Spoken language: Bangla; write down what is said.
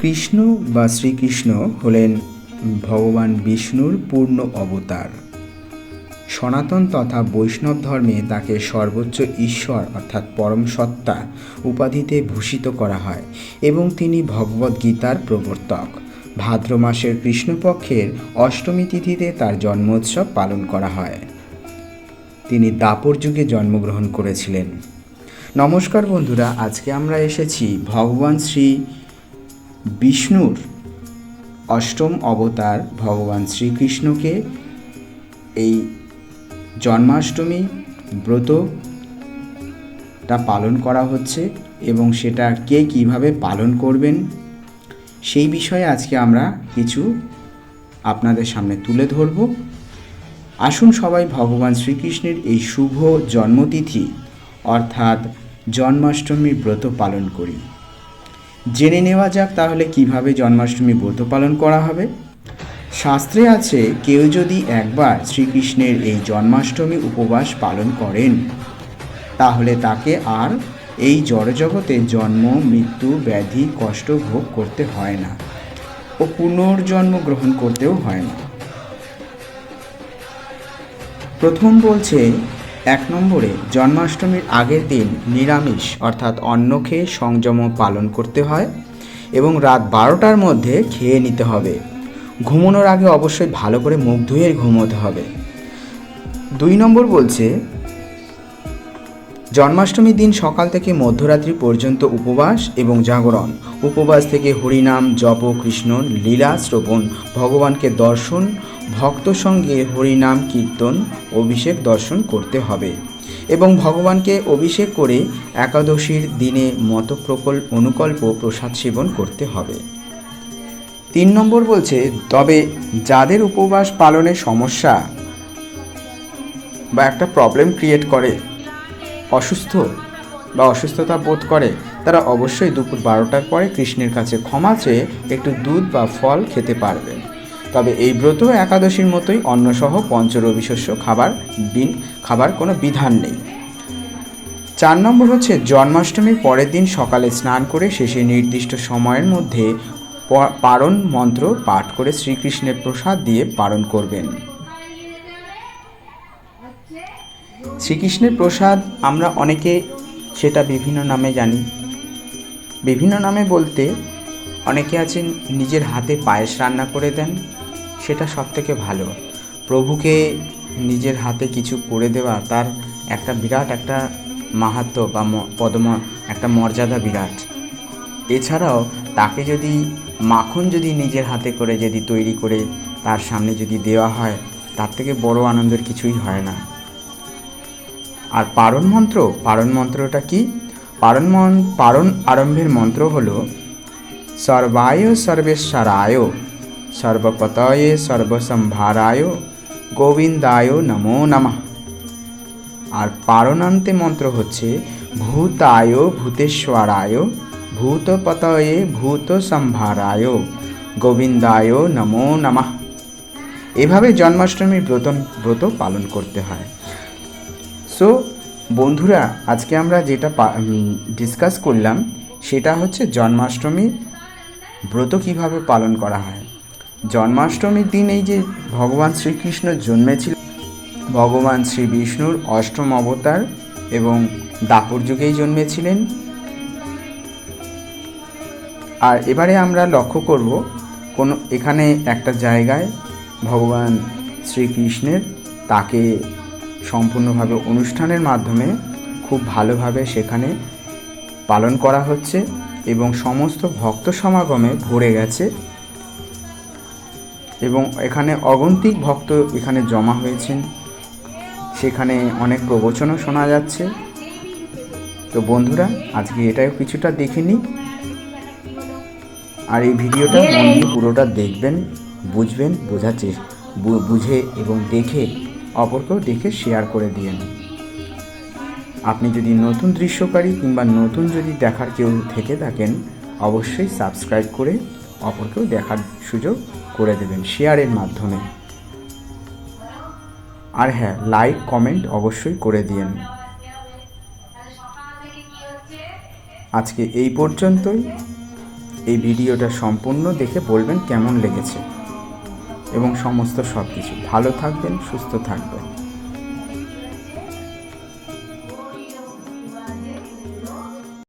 কৃষ্ণ বা শ্রীকৃষ্ণ হলেন ভগবান বিষ্ণুর পূর্ণ অবতার। সনাতন তথা বৈষ্ণব ধর্মে তাকে সর্বোচ্চ ঈশ্বর অর্থাৎ পরম সত্তা উপাধিতে ভূষিত করা হয় এবং তিনি ভগবদ্ গীতার প্রবর্তক। ভাদ্র মাসের কৃষ্ণপক্ষের অষ্টমী তিথিতে তার জন্মোৎসব পালন করা হয়। তিনি দাপর যুগে জন্মগ্রহণ করেছিলেন। নমস্কার বন্ধুরা, আজকে আমরা এসেছি ভগবান শ্রী বিষ্ণুর অষ্টম অবতার ভগবান শ্রীকৃষ্ণকে এই জন্মাষ্টমী ব্রতটা পালন করা হচ্ছে এবং সেটা কে কীভাবে পালন করবেন সেই বিষয়ে আজকে আমরা কিছু আপনাদের সামনে তুলে ধরব। আসুন সবাই ভগবান শ্রীকৃষ্ণের এই শুভ জন্মতিথি অর্থাৎ জন্মাষ্টমীর ব্রত পালন করি। জেনে নেওয়া যাক তাহলে কীভাবে জন্মাষ্টমী ব্রত পালন করা হবে। শাস্ত্রে আছে, কেউ যদি একবার শ্রীকৃষ্ণের এই জন্মাষ্টমী উপবাস পালন করেন, তাহলে তাকে আর এই জড়জগতে জন্ম, মৃত্যু, ব্যাধি, কষ্ট ভোগ করতে হয় না ও পুনর্জন্ম গ্রহণ করতেও হয় না। প্রথম বলছে এক নম্বরে জন্মাষ্টমীর আগের দিন নিরামিষ, অর্থাৎ অন্ন খেয়ে সংযম পালন করতে হয় এবং রাত বারোটার মধ্যে খেয়ে নিতে হবে। ঘুমানোর আগে অবশ্যই ভালো করে মুখ ধুয়ে ঘুমোতে হবে। দুই নম্বর বলছে জন্মাষ্টমীর দিন সকাল থেকে মধ্যরাত্রি পর্যন্ত উপবাস এবং জাগরণ। উপবাস থেকে হরিনাম, জপ কৃষ্ণ, লীলা, শ্রবণ, ভগবানকে দর্শন, ভক্ত সঙ্গে হরিনাম, কীর্তন, অভিষেক দর্শন করতে হবে এবং ভগবানকে অভিষেক করে একাদশীর দিনে মত প্রকল অনুকল্প প্রসাদ সেবন করতে হবে। তিন নম্বর বলছে, তবে যাদের উপবাস পালনে সমস্যা বা একটা প্রবলেম ক্রিয়েট করে অসুস্থ বা অসুস্থতা বোধ করে, তারা অবশ্যই দুপুর বারোটার পরে কৃষ্ণের কাছে ক্ষমা চেয়ে একটু দুধ বা ফল খেতে পারবেন তবে এই ব্রত একাদশীর মতোই অন্নসহ পঞ্চরবিশস্য খাবার দিন, খাবার কোনো বিধান নেই। চার নম্বর হচ্ছে জন্মাষ্টমীর পরের দিন সকালে স্নান করে শেষে নির্দিষ্ট সময়ের মধ্যে পারণ মন্ত্র পাঠ করে শ্রীকৃষ্ণের প্রসাদ দিয়ে পালন করবেন। শ্রীকৃষ্ণের প্রসাদ আমরা অনেকে সেটা বিভিন্ন নামে জানি। বিভিন্ন নামে বলতে অনেকে আছেন নিজের হাতে পায়েস রান্না করে দেন, সেটা সব থেকে ভালো। প্রভুকে নিজের হাতে কিছু করে দেওয়া তার একটা বিরাট একটা মাহাত্ম বা পদম, একটা মর্যাদা বিরাট। এছাড়াও তাকে যদি, মাখন যদি নিজের হাতে করে যদি তৈরি করে তার সামনে যদি দেওয়া হয়, তার থেকে বড় আনন্দের কিছুই হয় না। আর পারণ মন্ত্র, পারণ মন্ত্রটা কি? পারণ মন, পারণ আরম্ভের মন্ত্র হলো, সর্বায় সর্বেশ্বরায়, সর্বপতয়ে সর্বসম্ভারায়, গোবিন্দায় নমো নমঃ। আর পারণান্তে মন্ত্র হচ্ছে, ভূতায় ভূতেশ্বরায়, ভূতপতয়ে ভূত সম্ভারায় গোবিন্দায় নমো নমঃ। এভাবে জন্মাষ্টমীর ব্রত ব্রত পালন করতে হয়। সো বন্ধুরা, আজকে আমরা যেটা ডিসকাস করলাম, সেটা হচ্ছে জন্মাষ্টমী ব্রত কীভাবে পালন করা হয়। জন্মাষ্টমীর দিন এই যে ভগবান শ্রীকৃষ্ণ জন্মেছিল, ভগবান শ্রী বিষ্ণুর অষ্টম অবতার এবং দাপর যুগেই জন্মেছিলেন। আর এবারে আমরা লক্ষ্য করব, কোনো এখানে একটা জায়গায় ভগবান শ্রীকৃষ্ণের তাকে সম্পূর্ণভাবে অনুষ্ঠানের মাধ্যমে খুব ভালোভাবে সেখানে পালন করা হচ্ছে এবং সমস্ত ভক্ত সমাগমে ভরে গেছে। এবং এখানে অগন্তিক ভক্ত এখানে জমা হয়েছেন। সেখানে অনেক প্রবচনও শোনা যাচ্ছে। তো বন্ধুরা, আজকে এটাও কিছুটা দেখে নিই। আর এই ভিডিওটা মন দিয়ে পুরোটা দেখবেন, বুঝবেন, বোঝার বুঝে এবং দেখে অপরকেও দেখে শেয়ার করে দিয়েন। আপনি যদি নতুন দৃশ্যকারী কিংবা নতুন যদি দেখার কেউ থেকে থাকেন, অবশ্যই সাবস্ক্রাইব করে অপরকেও দেখার সুযোগ করে দেবেন শেয়ারের মাধ্যমে। আর হ্যাঁ লাইক কমেন্ট অবশ্যই করে দিয়েন। আজকে এই পর্যন্তই। এই ভিডিওটা সম্পূর্ণ দেখে বলবেন কেমন লেগেছে। এবং সমস্ত সব কিছু ভালো থাকবেন সুস্থ থাকবেন।